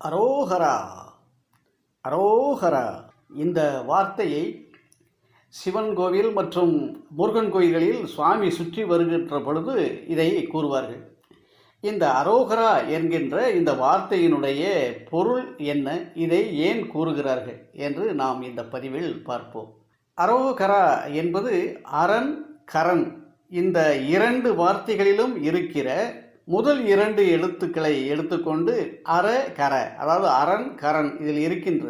அரோகரா அரோகரா இந்த வார்த்தையை சிவன் கோவில் மற்றும் முருகன் கோயில்களில் சுவாமி சுற்றி வருகின்ற பொழுது இதை கூறுவார்கள். இந்த அரோகரா என்கின்ற இந்த வார்த்தையினுடைய பொருள் என்ன? இதை ஏன் கூறுகிறார்கள் என்று நாம் இந்த பதிவில் பார்ப்போம். அரோகரா என்பது அரண் கரண். இந்த இரண்டு வார்த்தைகளிலும் இருக்கிற முதல் இரண்டு எழுத்துக்களை எடுத்துக்கொண்டு அர கர அதாவது அரண் கரண் இதில் இருக்கின்ற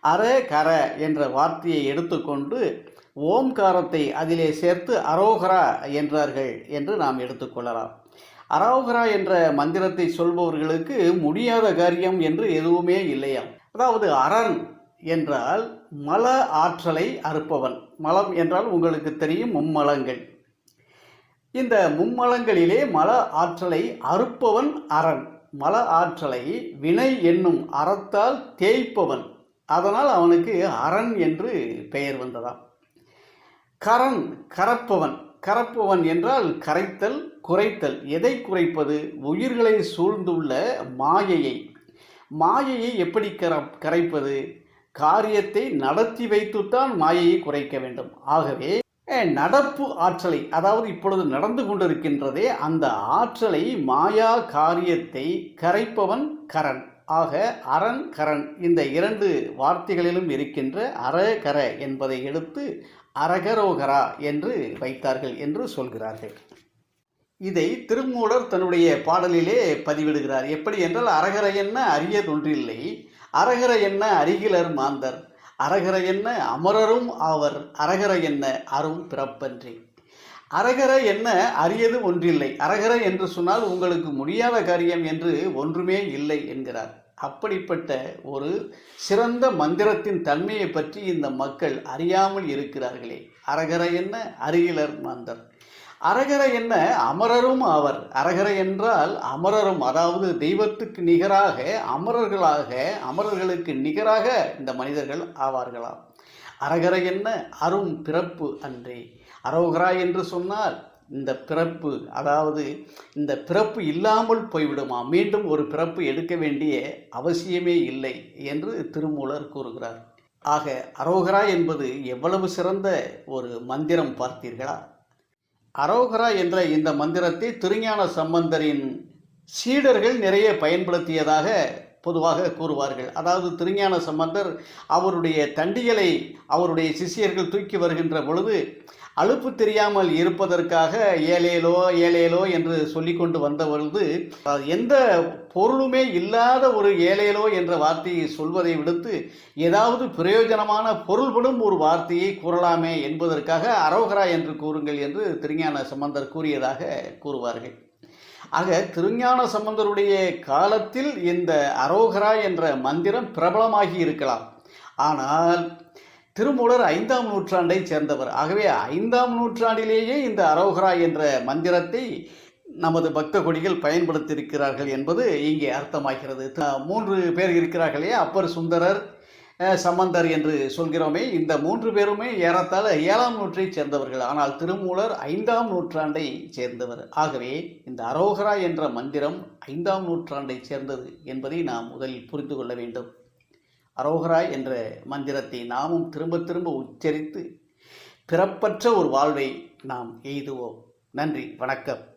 அர கர என்ற வார்த்தையை எடுத்துக்கொண்டு ஓம்காரத்தை அதிலே சேர்த்து அரோகரா என்றார்கள் என்று நாம் எடுத்துக்கொள்ளலாம். அரோகரா என்ற மந்திரத்தை சொல்பவர்களுக்கு முடியாத காரியம் என்று எதுவுமே இல்லையாம். அதாவது அரண் என்றால் மல ஆற்றலை அறுப்பவன். மலம் என்றால் உங்களுக்கு தெரியும் மும்மலங்கள். இந்த மும்மலங்களிலே மல ஆற்றலை அறுப்பவன் அரண். மல ஆற்றலை வினை என்னும் அறத்தால் தேய்ப்பவன். அதனால் அவனுக்கு அரண் என்று பெயர் வந்ததாம். கரண் கரப்பவன். கரப்பவன் என்றால் கரைத்தல் குறைத்தல் எதை குறைப்பது உயிர்களை சூழ்ந்துள்ள மாயையை. மாயையை எப்படி கர கரைப்பது? காரியத்தை நடத்தி வைத்துத்தான் மாயையை குறைக்க வேண்டும். ஆகவே நடப்பு ஆற்றலை அதாவது இப்பொழுது நடந்து கொண்டிருக்கின்றதே அந்த ஆற்றலை மாயா காரியத்தை கரைப்பவன் கரண். ஆக அரண் கரண் இந்த இரண்டு வார்த்தைகளிலும் இருக்கின்ற அரகர என்பதை எடுத்து அரகரோகரா என்று வைத்தார்கள் என்று சொல்கிறார்கள். இதை திருமூலர் தன்னுடைய பாடலிலே பதிவிடுகிறார். எப்படி என்றால் அரகர என்ன? அரியதொன்றில்லை அரகர என்ன? அருகிலர் மாந்தர். அரகர என்ன? அமரரும் ஆவர். அரகர என்ன? அரும் பிறப்பன்றி. அரகர என்ன? அரியது ஒன்றில்லை. அரகர என்று சொன்னால் உங்களுக்கு முடியாத காரியம் என்று ஒன்றுமே இல்லை என்கிறார். அப்படிப்பட்ட ஒரு சிறந்த மந்திரத்தின் தன்மையை பற்றி இந்த மக்கள் அறியாமல் இருக்கிறார்களே. அரகர என்ன? அருகிலர் மாந்தர். அரகர என்ன? அமரரும் ஆவர். அரகர என்றால் அமரரும் அதாவது தெய்வத்துக்கு நிகராக அமரர்களாக அமரர்களுக்கு நிகராக இந்த மனிதர்கள் ஆவார்களாம். அரகர என்ன? அரும் பிறப்பு அன்றே. அரோகரா என்று சொன்னால் இந்த பிறப்பு அதாவது இந்த பிறப்பு இல்லாமல் போய்விடுமா? மீண்டும் ஒரு பிறப்பு எடுக்க வேண்டிய அவசியமே இல்லை என்று திருமூலர் கூறுகிறார். ஆக அரோகரா என்பது எவ்வளவு சிறந்த ஒரு மந்திரம் பார்த்தீர்களா? அரோகரா என்ற இந்த மந்திரத்தை திருஞான சம்பந்தரின் சீடர்கள் நிறைய பயன்படுத்தியதாக பொதுவாக கூறுவார்கள். அதாவது திருஞான சம்பந்தர் அவருடைய தண்டிகளை அவருடைய சிஷியர்கள் தூக்கி வருகின்ற பொழுது அலுப்பு தெரியாமல் இருப்பதற்காக ஏலேலோ ஏலேலோ என்று சொல்லிக்கொண்டு வந்த பொழுது எந்த பொருளுமே இல்லாத ஒரு ஏலேலோ என்ற வார்த்தையை சொல்வதை விடுத்து ஏதாவது பிரயோஜனமான பொருள்படும் ஒரு வார்த்தையை கூறலாமே என்பதற்காக அரோகரா என்று கூறுங்கள் என்று திருஞான சம்பந்தர் கூறியதாக கூறுவார்கள். ஆக திருஞான சம்பந்தருடைய காலத்தில் இந்த அரோகரா என்ற மந்திரம் பிரபலமாகி இருக்கலாம். ஆனால் திருமூலர் ஐந்தாம் நூற்றாண்டை சேர்ந்தவர். ஆகவே ஐந்தாம் நூற்றாண்டிலேயே இந்த அரோகரா என்ற மந்திரத்தை நமது பக்த கொடிகள் பயன்படுத்தியிருக்கிறார்கள் என்பது இங்கே அர்த்தமாகிறது. மூன்று பேர் இருக்கிறார்களே அப்பர் சுந்தரர் சம்பந்தர் என்று சொல்கிறோமே. இந்த மூன்று பேருமே ஏறத்தாழ ஏழாம் நூற்றை சேர்ந்தவர்கள். ஆனால் திருமூலர் ஐந்தாம் நூற்றாண்டை சேர்ந்தவர். ஆகவே இந்த அரோகரா என்ற மந்திரம் ஐந்தாம் நூற்றாண்டை சேர்ந்தது என்பதை நாம் முதலில் புரிந்து கொள்ள வேண்டும். அரோகராய் என்ற மந்திரத்தை நாமும் திரும்ப திரும்ப உச்சரித்து பிறப்பற்ற ஒரு வாழ்வை நாம் எய்துவோம். நன்றி வணக்கம்.